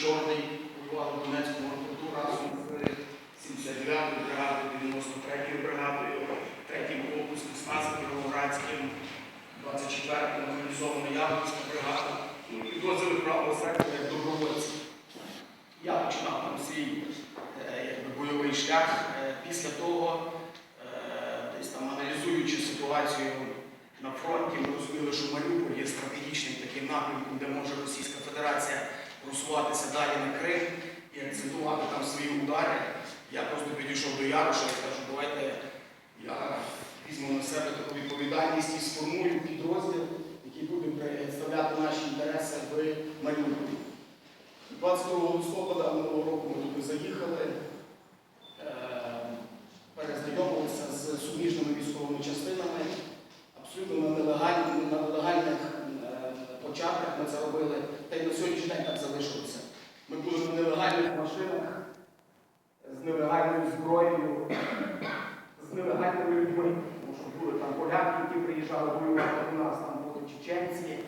Чорний воювали в Донецькому аеропорту разом з 79-ю бригадою, 93-ю бригадою, 3-м корпусом, спецназом Кіровоградським, 24-ю мобілізована Яблонська бригада. Ну, підрозділи правого сектора як добровольці. Я починав там свій е, якби, бойовий шлях. Е, Після того, е, десь там аналізуючи ситуацію на фронті, ми розуміли, що Маріуполь є стратегічним таким напрямком, де може Російська Федерація просуватися далі на Крим і акцентувати там свої удари. Я просто підійшов до Яроша і кажу, давайте я візьму на себе таку відповідальність і сформую підрозділ, який буде представляти наші інтереси в Маріуполі. 22 листопада минулого року ми туди заїхали, е, перезнайомилися з суміжними військовими частинами. Абсолютно на нелегальних, на нелегальних е, початках ми це робили, та й на сьогоднішній день так залишилося. Ми були на нелегальних машинах, з нелегальною зброєю, з нелегальними людьми. Тому що були там поляки, які приїжджали воювати до нас, там були чеченці,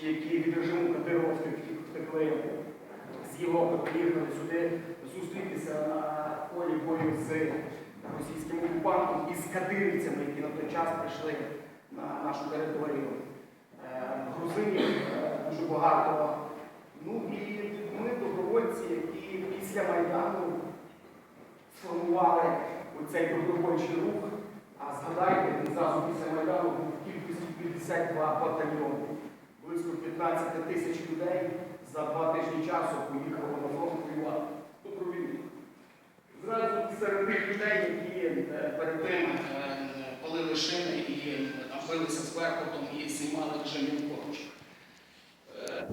ті, які від режиму Кадирова втек- втекли з Європи, приїхали сюди зустрітися на полі бою з російським окупантом і з кадирівцями, які на той час прийшли на нашу територію. Е, Грузинів е, дуже багато. Ну і ми добровольці, які після Майдану сформували оцей добровольчий рух. А згадайте, він зразу після Майдану був кількості 52 батальйони. Близько 15 тисяч людей за два тижні часу поїхало на фронт воювати. Добровільно. Зразу серед тих людей, які е, перед тим е, палили шини і е, там з Беркутом і знімали режим Януковича. Е,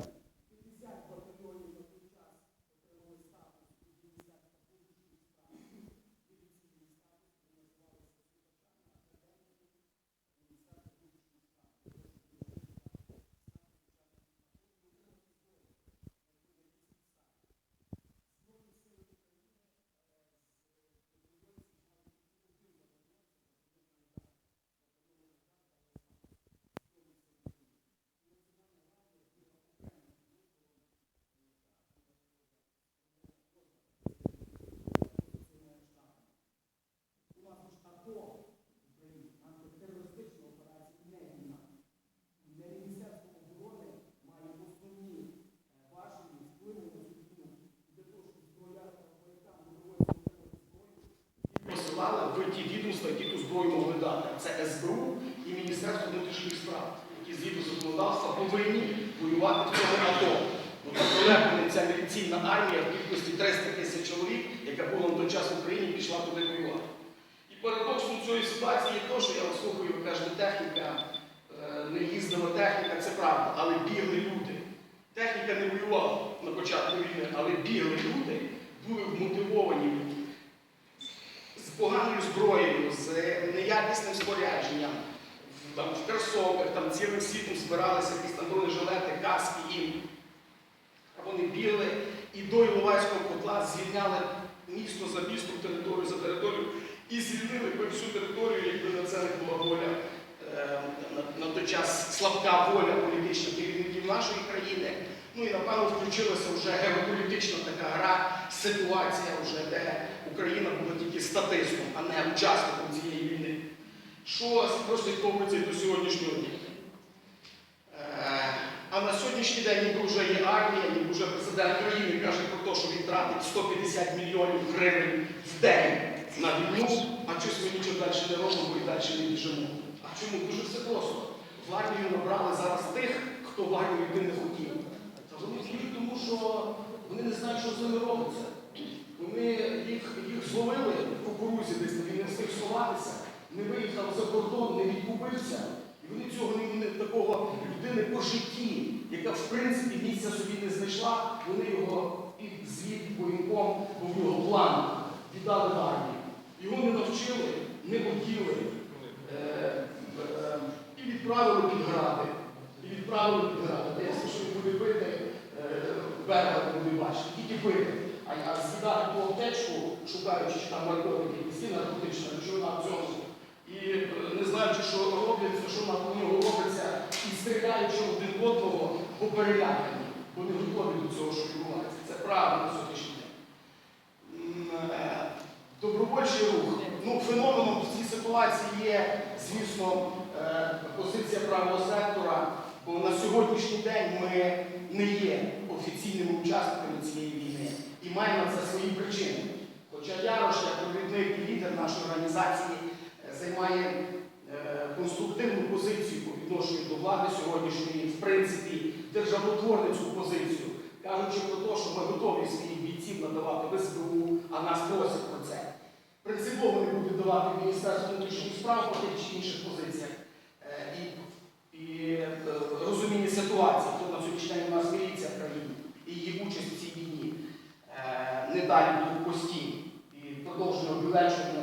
посилали в ті відомства, які ту зброю могли дати. Це СБУ і Міністерство внутрішніх справ, які згідно законодавства повинні воювати в цьому АТО. Бо там пролегла ця міліційна армія в кількості 300 тисяч чоловік, яка була на той час в Україні, пішла туди воювати. І парадоксом цієї ситуації є те, що я вас слухаю, ви кажете, техніка, е, не їздила техніка, це правда, але бігли люди. Техніка не воювала на початку війни, але бігли люди, були вмотивовані люди з поганою зброєю, з неякісним спорядженням, там, в кросовках, там цілим світом збиралися якісь там бронежилети, каски їм. Вони бігли і до Іловайського котла звільняли місто за містом, територію за територію і звільнили би всю територію, якби на це не була воля. е, На, на той час слабка воля політичних керівників нашої країни. Ну і напевно включилася вже геополітична така гра, ситуація, вже, де Україна була тільки статистом, а не учасником цієї. Що прослідковується до сьогоднішнього дня. Е, А на сьогоднішній день ніби вже є армія, ніби вже президент країни каже про те, що він тратить 150 мільйонів гривень в день на війну, а щось ми нічого далі не робимо і далі не біжимо. А чому? Дуже все просто. В армію набрали зараз тих, хто в армію йти не хотів. Та вони біжуть, тому що вони не знають, що з ними робиться. Вони їх, їх зловили в кукурузі десь, він не встиг сховатися, не виїхав за кордон, не відкупився. І вони цього не, не такого людини по житті, яка в принципі місця собі не знайшла, вони його під звіт воєнком, був його план, віддали в армію. Його не навчили, не воділи. Е, е, і відправили під гради. І відправили під гради. Десь, що він буде бити, е, берега буде бачити, тільки бити. А, а з'їдати ту аптечку, шукаючи чи там наркотики, і наркотична речовина в цьому. І е, не знаючи, що роблять, що на нього робиться, і стріляючи один одного, бо перелякані, бо не готові до цього, що відбувається. Це правильно сьогоднішній день. Е, добровольчий рух. Ну, Феноменом в цій ситуації є, звісно, е, позиція правого сектора, бо на сьогоднішній день ми не є офіційними учасниками цієї війни і маємо на це свої причини. Хоча Ярош, як провідник і лідер нашої організації, займає е, конструктивну позицію по відношенню до влади сьогоднішньої, в принципі, державотворницьку позицію, кажучи про те, що ми готові своїх бійців надавати в СБУ, а нас просять про це. Принципово не буде давати Міністерство внутрішніх справ по тих чи інших позиціях. Е, І, і е, розуміння ситуації, хто на сьогоднішній день у нас міліція в країні і її участь в цій війні не далі будуть постійні. І продовження облегчення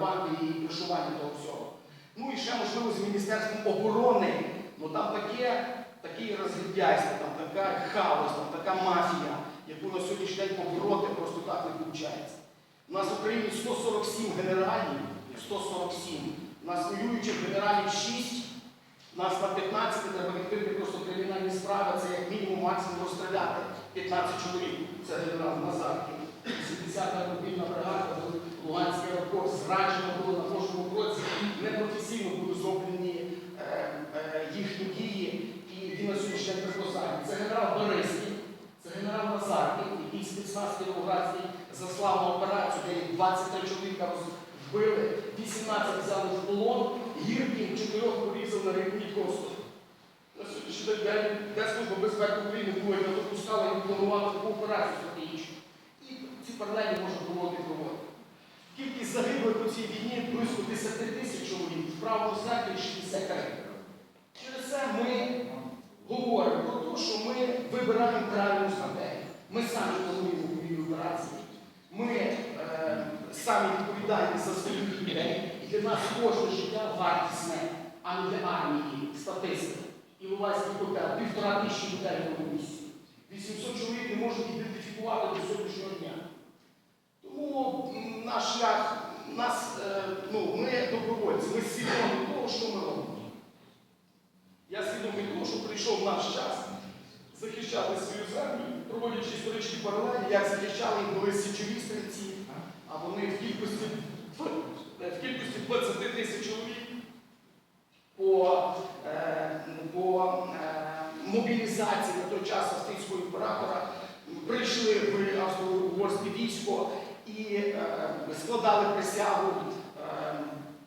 контрабанди і кришування того всього. Ну і ще можливо з Міністерством оборони, ну там таке, таке розгідяйство, там така хаос, там така мафія, яку на сьогоднішній день побороти просто так не виходить. У нас в Україні 147 генералів, 147. У нас воюючих генералів 6, нас на 15 треба відкрити просто кримінальні справи, це як мінімум максимум розстріляти 15 чоловік. Це генерал Назарків. 70-та мобільна бригада, Луганський аеропорт, зраджено було на кожному кроці, непрофесійно були зроблені е, е, їхні дії, і він на сьогоднішній день. Це генерал Бориський, це генерал Назарків, який спецназ Кіровоградський заслав на операцію, де їх 23 чоловіка вбили, 18 взяли в полон, гірків чотирьох порізав на рівні просто. На сьогоднішній день день Держслужба безпеки України не допускала і планувала таку операцію стратегічну. І ці паралелі можна проводити і проводити. Кількість загиблих у цій війні близько 10 тисяч чоловік, в правому секторі 63. Через це ми говоримо про те, що ми вибираємо правильну стратегію. Ми самі плануємо бойові операції. Ми е, самі відповідальні за своїх людей. І для нас кожне життя вартісне, а не для армії, статистики. Іловайський котел, півтора тисячі людей в місці. 800 чоловік не можуть ідентифікувати до сьогоднішнього дня. Тому наш шлях, нас, е, ну, ми добровольці, ми свідомі того, що ми робимо. Я свідомий того, що прийшов наш час захищати свою землю, проводячи історичні паралелі, як захищали були січові стрільці, а вони в кількості, в кількості 20 тисяч чоловік по, е, по е, мобілізації на той час австрійського імператора прийшли в австро-угорське військо і е, складали присягу е,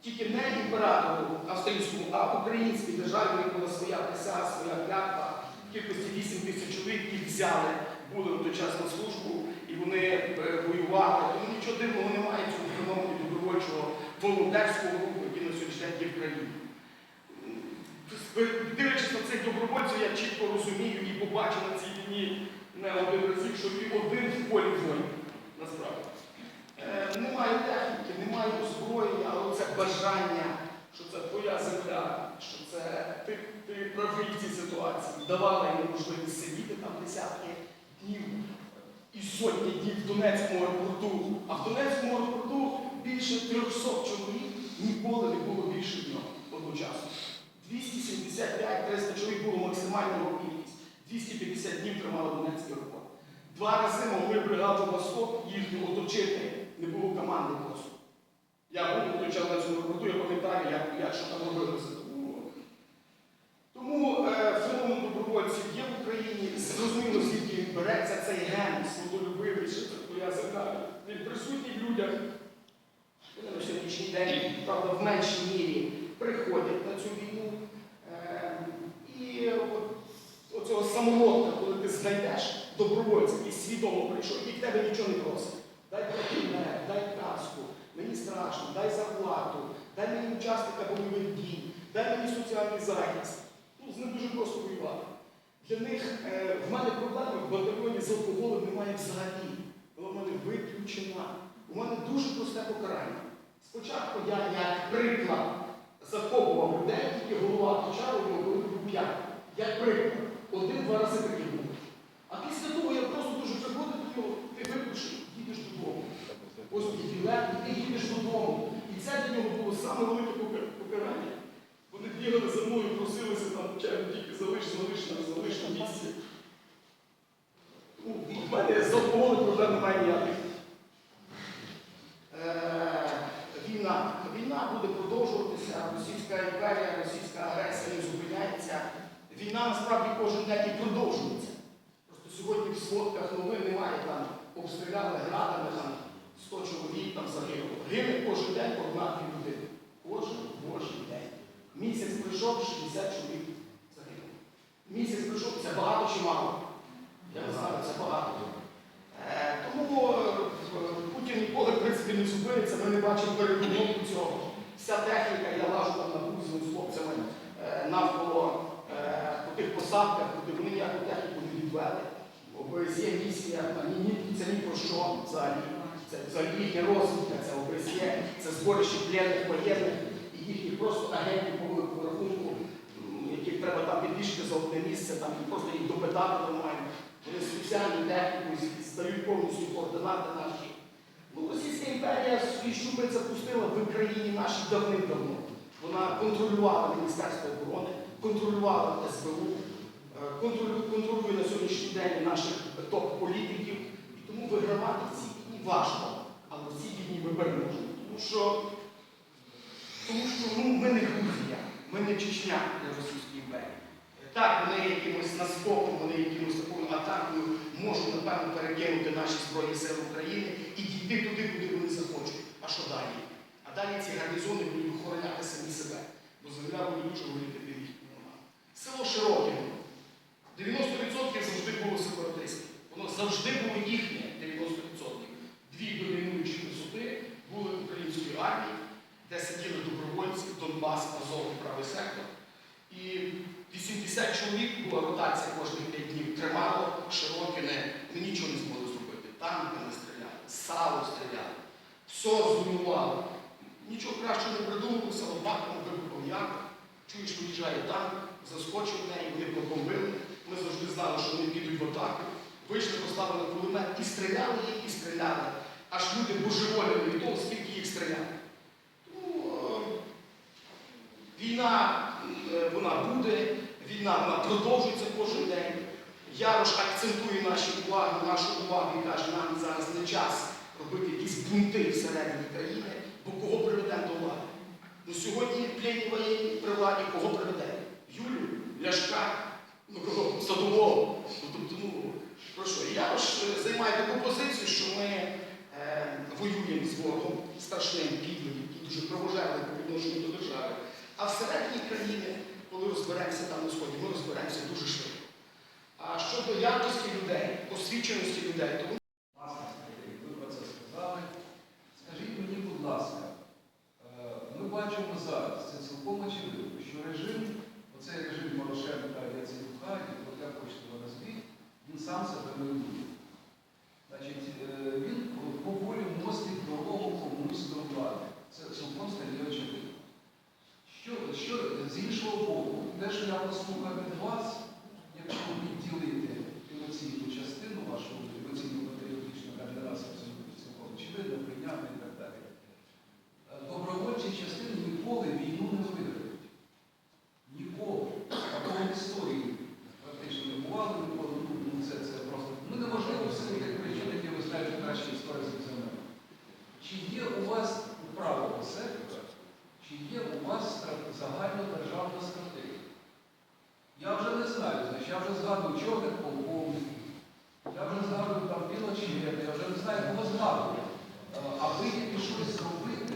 тільки не імператору австрійському, а українській державі, в них була своя присяга, своя клятва. В кількості 8 тисяч чоловік їх взяли, були на той час на службу, і вони е, воювали. Тому нічого дивного немає в цьому феномені добровольчого волонтерського руху, який на сьогоднішній день є в країні. Дивлячись на цих добровольців, я чітко розумію і побачив на цій війні не один разів, що і один в полі воїн, насправді. Е, немає техніки, немає озброєння, але це бажання, що це твоя земля, що це ти, ти правий в цій ситуації. Давала їм можливість сидіти там десятки днів і сотні днів в Донецькому аеропорту. А в Донецькому аеропорту більше 300 чоловік ніколи не було більше днів одночасно. 275-300 чоловік було максимальна його кількість. 250 днів тримали Донецький аеропорт. Два рази могли бригаду Восток їхню оточити, не було команди просто. Я був час на цьому аеропорту, я пам'ятаю, як, як що там робилося. Тому, е, феномен добровольців є в Україні, зрозуміло, звідки він береться цей ген, свободолюбивий, що твоя земля. Він присутній в людях. На сьогоднішній день, правда, в меншій мірі приходять на цю війну. Е, І от, оцього самородка, коли ти знайдеш добровольця, який свідомо прийшов, і в тебе нічого не просить. Дай кабінет, дай каску, мені страшно, дай дай мені учасника бойових дій, дай мені соціальний захист. Ну, з ним дуже просто воювати. Для них е, в мене проблеми в батальйоні з алкоголем немає взагалі. Вона в мене виключена. У мене дуже просте покарання. Спочатку я як приклад закопував людей, тільки голова почав, коли був п'ятий. Як приклад. Один-два рази такий був. А після того я просто дуже приходив до нього, ти випиши, їдеш додому. Ось і ти їдеш додому. І це для нього було саме велике покарання. Вони бігали за мною, просилися там, чайно тільки залиш, залиш, залиш на місці. Ну, У мене з алкоголем проблем немає ніяких. Е, війна. Війна буде продовжуватися, російська імперія, російська агресія не зупиняється. Війна насправді кожен день і продовжується. Просто сьогодні в сводках новин немає там обстріляли градами. там 100 чоловік там загинуло. Гине кожен день одна-дві людини. Кожен божий день. Місяць пройшов, 60 чоловік загинуло. Місяць пройшов, це багато чи мало? Я не знаю, це багато. Е, Тому е, Путін ніколи, в принципі, не зупиниться, ми не бачимо передумову цього. Вся техніка, я лажу там на Грузію з хлопцями е, навколо е, по тих посадках, куди вони ніяку техніку не відвели. ОБСЄ місія, ні, ні, це ні про що взагалі. Це взагалі розвідка, це ОБСЄ, це зборище пленних воєнних і їхніх просто агентів по рахунку, яких треба там підвішити за одне місце, там і просто їх допитати нормально. Вони спеціальну техніку здають повністю координати наші. Ну, Російська імперія свої щупальця пустила в Україні нашій давним-давно. Вона контролювала Міністерство оборони, контролювала СБУ, е, контролює на сьогоднішній день наших топ-політиків. Тому вигравати війні важко, але в цій війні ми переможемо. Тому що, тому що ну, ми не Грузія, ми не Чечня для Російської імперії. Так, вони якимось наскоком, вони якимось такою атакою можуть, напевно, перекинути наші Збройні Сили України і дійти туди, куди вони захочуть. А що далі? А далі ці гарнізони будуть охороняти самі себе. Бо земля буде дуже горіти під ногами. Село Широкине. 90% завжди було сепаратистів. Воно завжди було їхнє 90%. Дві домінуючі висоти були української армії, де сиділи добровольці, Донбас, Азов і правий сектор. І 80 чоловік була ротація кожних 5 днів. Тримало Широкине, ми нічого не змогли зробити. Танки не стріляли, сало стріляли, все зруйнували. Нічого кращого не придумалося, лопатами вибухав як. Чуєш, виїжджає танк, заскочив в неї, вони пробомбили. Ми завжди знали, що вони підуть в атаку. Вийшли, поставили кулемет і стріляли їх, і стріляли. Аж люди божеволіли від того, скільки їх стріляли. Тому е, війна е, вона буде, війна вона продовжується кожен день. Ярош акцентує наші уваги, нашу увагу і каже, нам зараз не час робити якісь бунти всередині країни, бо кого приведемо до влади. Ну сьогодні плені воєнні при владі кого приведе? Юлю, Ляшка, ну кого садового. Ну, тобто, ну, про що? І Ярош е, займає таку позицію, що ми е, воюємо з ворогом страшним підлим, який дуже кровожерливий по відношенню до держави. А всередині країни, коли розберемося там на сході, ми розберемося дуже швидко. А щодо якості людей, освіченості людей, то Власне, Сергій, ви про це сказали. Скажіть мені, будь ласка, е, ми бачимо зараз, це цілком очевидно, що режим, оцей режим Порошенка Яценюка, от як хочете його назвіть, він сам себе руйнує. Значить, е, він поволі мостить дорогу комусь до влади. Це цілком стає очевидно. Що, що з іншого боку, те, що я послухав від вас, якщо ви відділите емоційну частину вашого емоційно патріотичного кандидата абсолютно цілком очевидно, прийняти і так далі. Е, Добровольчі частини ніколи війну не виграють. Ніколи. Такого в історії практично не бувало, ніколи. Ну, ну, це, це просто ну, неможливо все тих причин, які ви знаєте краще історії за мене. Чи є у вас у правого сектора, чи є у вас стра- загальнодержавна стратегія? Я вже не знаю, значить, я вже згадую чорних полковників, я вже згадую там білочерти, я вже не знаю, кого згадую. Е, А ви тільки щось зробити,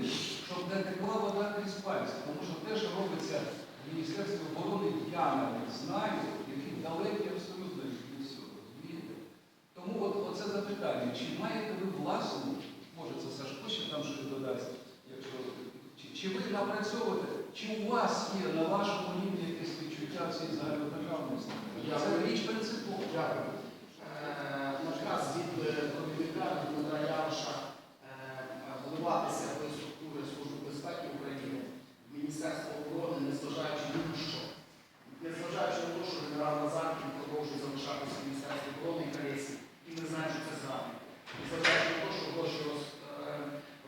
щоб не текла вода крізь пальці. Тому що те, що робиться в Міністерстві оборони, я навіть знаю, які далекі абсолютно від всього. розумієте? Тому от, оце запитання, чи маєте ви власну, може це Сашко ще там щось додасть, якщо чи, чи ви напрацьовуєте, чи у вас є на вашому рівні якесь відчуття цієї загальнодержавності? Це річ принципова. Дякую. Е, Наказ від е, провідника від Дмитра Яроша е, вливатися структури Служби безпеки України, в Міністерство оборони, незважаючи на що. Незважаючи на те, що генерал Назарків продовжує залишатися в Міністерстві оборони і Кресі, і знає, що це зрада. І на те, що гроші роз, е,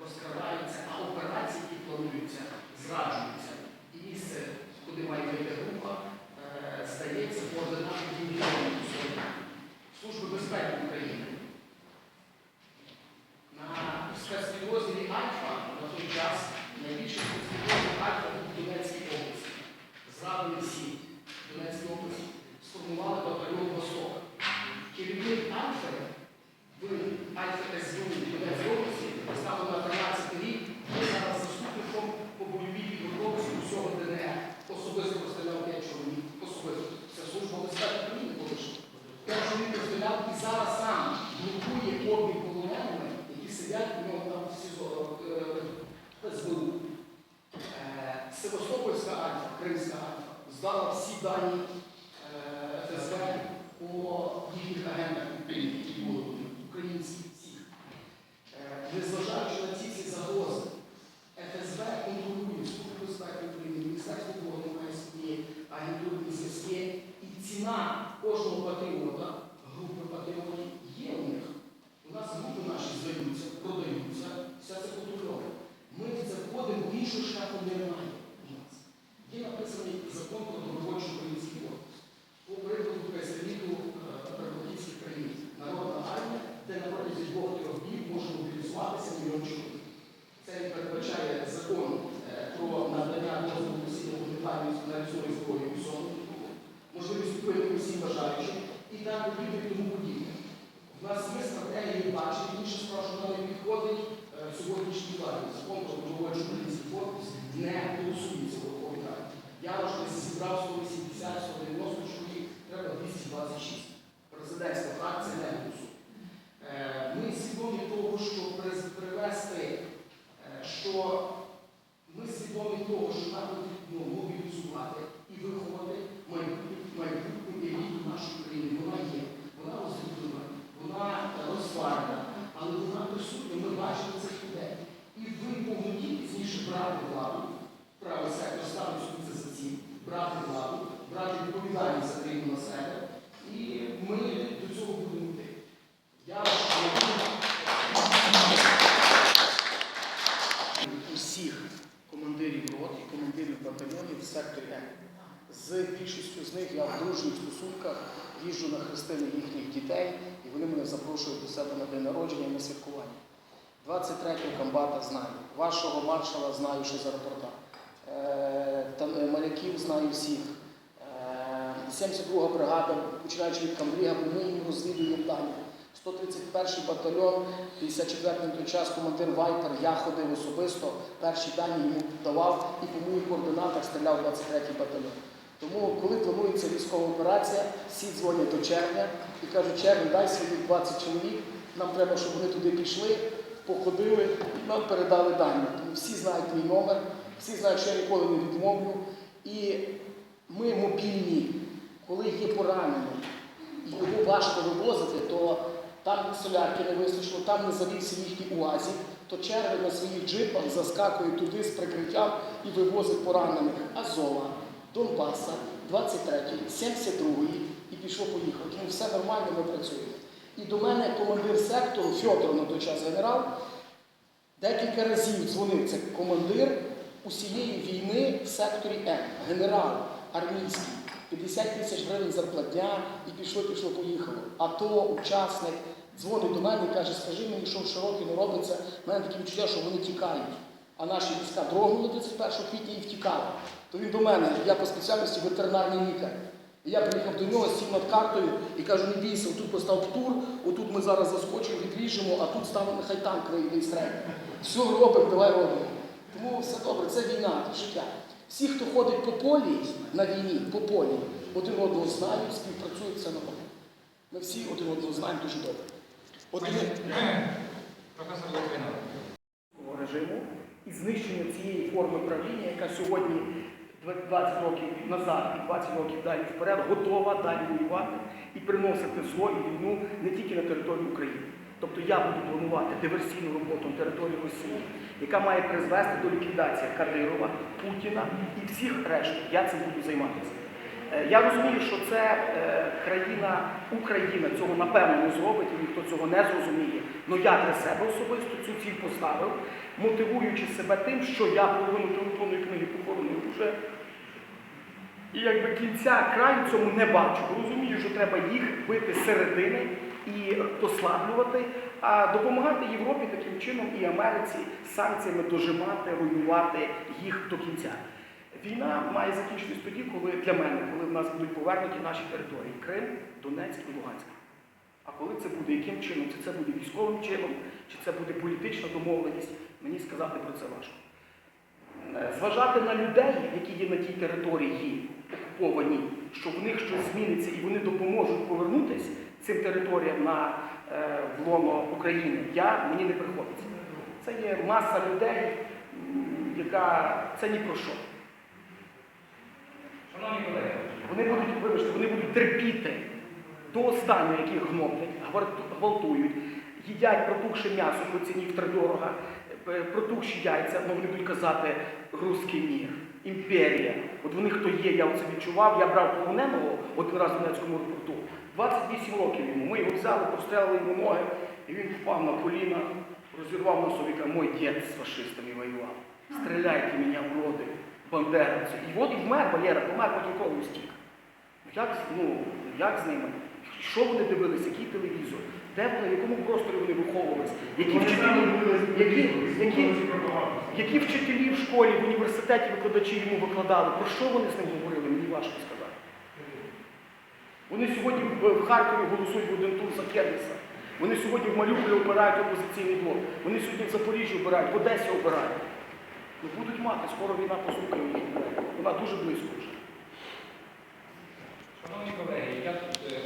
розкрадаються, а операції, які плануються, зраджуються. І місце, куди має вийти група, е, здається, координати діяльності Служби безпеки України. На спецпідрозділі Альфа на той час найбільший спецпідрозділ Альфа був в Донецькій області. Зрадили всі в Донецькій області. Сформували батальйон Восток. Керівник Альфа там і зараз сам блокує обмін полоненими, які сидять у нього там в СІЗО, е, СБУ. Е, Севастопольська армія, Кримська армія, здала всі дані е, ФСБ по їхніх агентах, які були українські всіх. Е, Незважаючи на ці всі загрози, ФСБ контролює Службу безпеки України, Міністерство оборони МСЄ, агентурні зв'язки, і ціна кожного патріота, групи патріотів є у них. У нас групи наші здаються, продаються, все це контрольовано. Ми в це входимо, іншого шляху немає у нас. Є написаний закон про добровольчий український корпус. По прикладу прес-еліту прибалтійських країн. Народна армія, де на протязі двох-трьох днів може мобілізуватися мільйон чоловік. Це і передбачає закон е, про надання дозволу носіння гуманітарної національної зброї особи, можливість впливу і так і тому подібне. У нас є стратегії бачить, інше справа, що вона не підходить е, сьогоднішній владі. Закон про добровольчу український корпус не голосується в Верховній Раді. Я вже зібрав 180-190 чоловік, треба 226. Президентська фракція не голосує. Е, Ми свідомі того, що приз- привести, е, що ми свідомі того, що нам потрібно мобілізувати і виховати майбутню майбутню еліту нашої країни. Вона є, вона розроблена, вона розварена, але вона присутня, ми бачимо цих людей. І ви повинні пізніше брати владу, правий сектор ставить собі це за ціль, брати владу, брати відповідальність за країну на себе. І ми до цього будемо йти. Я усіх командирів рот і командирів батальйонів в секторі М. З більшістю з них я в дружніх стосунках їжджу на хрестини їхніх дітей, і вони мене запрошують до себе на день народження і на святкування. 23-го комбата знаю, вашого маршала знаю ще з аеропорта. Е, там, е, моряків знаю всіх. Е, 72 бригада, починаючи від Камбріга, ми їм розвідуємо дані. 131 батальйон, 54 на той час командир Вайпер, я ходив особисто, перші дані йому давав і по моїх координатах стріляв 23-й батальйон. Тому, коли планується військова операція, всі дзвонять до червня і кажуть, червень, дай своїх 20 чоловік, нам треба, щоб вони туди пішли, походили нам передали дані. Тому всі знають мій номер, всі знають, що я ніколи не відмовлю. І ми мобільні, коли є поранений, і його важко вивозити, то там солярки не вистачило, там не завівся їхній УАЗі, то червень на своїх джипах заскакує туди з прикриттям і вивозить поранених Азова, Донбаса, 23-й, 72-й і пішло-поїхало. Тому все нормально, ми працюємо. І до мене командир сектору Фьодор на той час генерал декілька разів дзвонив. Це командир усієї війни в секторі М, генерал армійський. 50 тисяч гривень зарплатня і пішло, пішло, поїхало. А то учасник дзвонить до мене і каже, скажи мені, що в широкі не робиться. У мене таке відчуття, що вони тікають. А наші війська дрогнули 31 квітня і втікали. То він до мене, я по спеціальності ветеринарний лікар. І я приїхав до нього, сів над картою і кажу, не бійся, отут постав тур, отут ми зараз заскочимо, відріжемо, а тут ставимо нехай танк вийде і стрельне. Все робимо, давай робимо. Тому все добре, це війна, це життя. Всі, хто ходить по полі на війні, по полі, один одного знають, співпрацюють, все нормально. Ми всі один одного знаємо дуже добре. Один Професор Литвинов. режиму і знищення цієї форми правління, яка сьогодні 20 років назад і 20 років далі вперед готова далі воювати і приносити зло і війну не тільки на територію України. Тобто я буду планувати диверсійну роботу на території Росії, яка має призвести до ліквідації Кадирова, Путіна і всіх решт. Я цим буду займатися. Е, Я розумію, що це е, країна, Україна цього напевно не зробить, і ніхто цього не зрозуміє. Але я для себе особисто цю ціль поставив, мотивуючи себе тим, що я половину телефонної книги похоронив вже. І якби кінця краю цьому не бачу. Розумію, що треба їх бити середини і послаблювати, а допомагати Європі таким чином і Америці санкціями дожимати, руйнувати їх до кінця. Війна має закінчитись тоді, коли для мене, коли в нас будуть повернуті наші території Крим, Донецьк і Луганськ. А коли це буде, яким чином? Чи це буде військовим чином, чи це буде політична домовленість, мені сказати про це важко. Е, Зважати на людей, які є на тій території окупованій, що в них щось зміниться і вони допоможуть повернутися, цим територіям на е, лоно України, я, мені не приходиться. Це є маса людей, яка це ні про що. Шановні колеги, Вони будуть, вибачте, вони будуть терпіти до останнього, яких гноблять, гвалтують, їдять протухше м'ясо по ціні втридорога, е, протухші яйця, ну вони будуть казати русський мір, імперія. От вони хто є, я це відчував, я брав полоненого один раз в Донецькому аеропорту. 28 років йому. Ми його взяли, прострелили йому ноги, і він впав на коліна, розірвав носовіка. Мой дід з фашистами воював. Стріляйте мене в роди, бандеровці. І от і вмер Валера, помер, потім коло стік. Як, з- ну, як з ними? Що вони дивилися, який телевізор? Де вони, в якому просторі вони виховувалися? Які вчителі, які, які, які вчителі в школі, в університеті викладачі йому викладали? Про що вони з ним говорили? Мені важко сказати. Вони сьогодні в Харкові голосують в один тур за Кернеса. Вони сьогодні в Маріуполі обирають опозиційний блок. Вони сьогодні в Запоріжжі обирають, в Одесі обирають. Ну будуть мати, скоро війна постукає їх. Вона дуже близько вже. шановні колеги, я тут е,